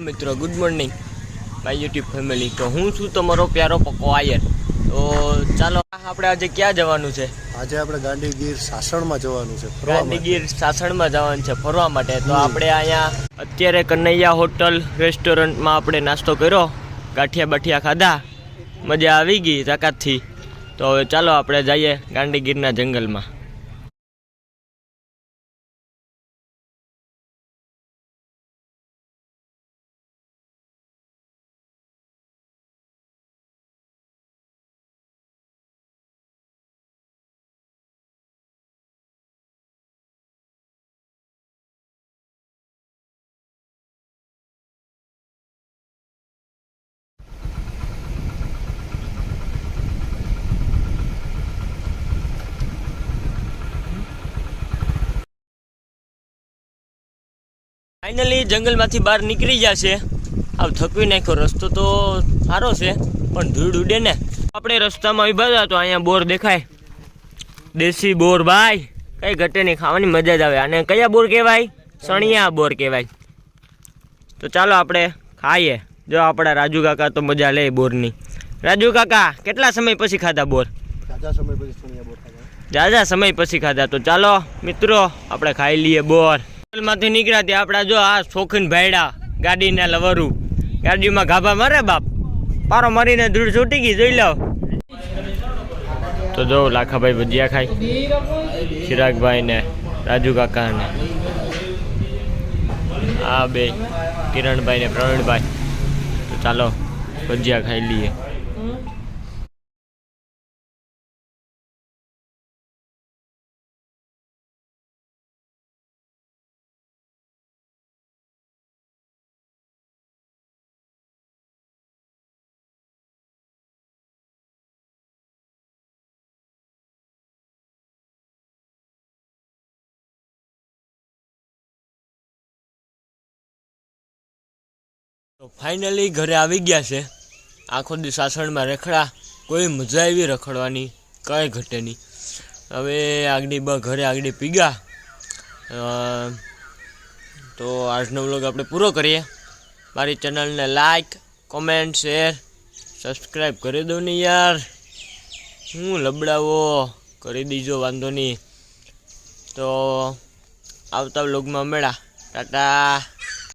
મિત્રો good morning my YouTube family તો હું છું તમારો પ્યારો પક્કો આયર. તો ચાલો આપણે આજે ક્યાં જવાનું છે? આજે આપણે ગાંધીગીર સાસણમાં જવાનું છે. ગાંધીગીર સાસણમાં જવાનું છે ફરવા માટે. તો આપણે અહીંયા અત્યારે કનૈયા હોટલ રેસ્ટોરન્ટમાં આપણે નાસ્તો કર્યો. ગાંઠિયા બાઠિયા ખાધા. મજા આવી ગઈ તાકાતથી. તો હવે ચાલો આપણે જઈએ ગાંધીગીરના જંગલમાં. ફાઇનલી જંગલમાંથી બહાર નીકળી જશે આવ થકવી નાખ્યો. રસ્તો તો સારો છે પણ ધૂળ ઉડે ને. આપણે રસ્તામાં હતા તો અહીંયા બોર દેખાય. દેશી બોર ભાઈ. કઈ ઘટે નહીં ખાવાની મજા જ આવે. અને કયા બોર કહેવાય? સણિયા બોર કહેવાય. તો ચાલો આપણે ખાઈએ. જો આપણા રાજુ કાકા તો મજા લે બોરની. રાજુ કાકા કેટલા સમય પછી ખાધા બોર? સમય પછી જાજા સમય પછી ખાધા. તો ચાલો મિત્રો આપણે ખાઈ લઈએ બોર. માંથી નીકળ્યા ત્યાં આપણા જો આ શોખીન ભાઈડા ગાડીના લવરું. ગાડીમાં ગાભા મારે બાપ. પારો મારીને ધૂળ છૂટી ગઈ, જોઈ લો. તો જો, લાખાભાઈ ભજીયા ખાય. ચિરાગભાઈ ને રાજુ કાકા ને આ બે કિરણભાઈ ને પ્રવીણભાઈ. તો ચાલો, ભજીયા ખાઈ લઈએ. તો ફાઇનલી ઘરે આવી ગયા છે. આખો દિવસ સાસણમાં રખડા, કોઈ મજા આવી રખડવાની, કંઈ ઘટે નહીં. હવે આગળ બ, ઘરે આગળ પીગા. તો આજનો વ્લોગ આપણે પૂરો કરીએ. મારી ચેનલને લાઈક કોમેન્ટ શેર સબસ્ક્રાઈબ કરી દો ને યાર. હું લબડાવો કરી દીજો, વાંધો નહીં. તો આવતા વ્લોગમાં મળ્યા. ટાટા.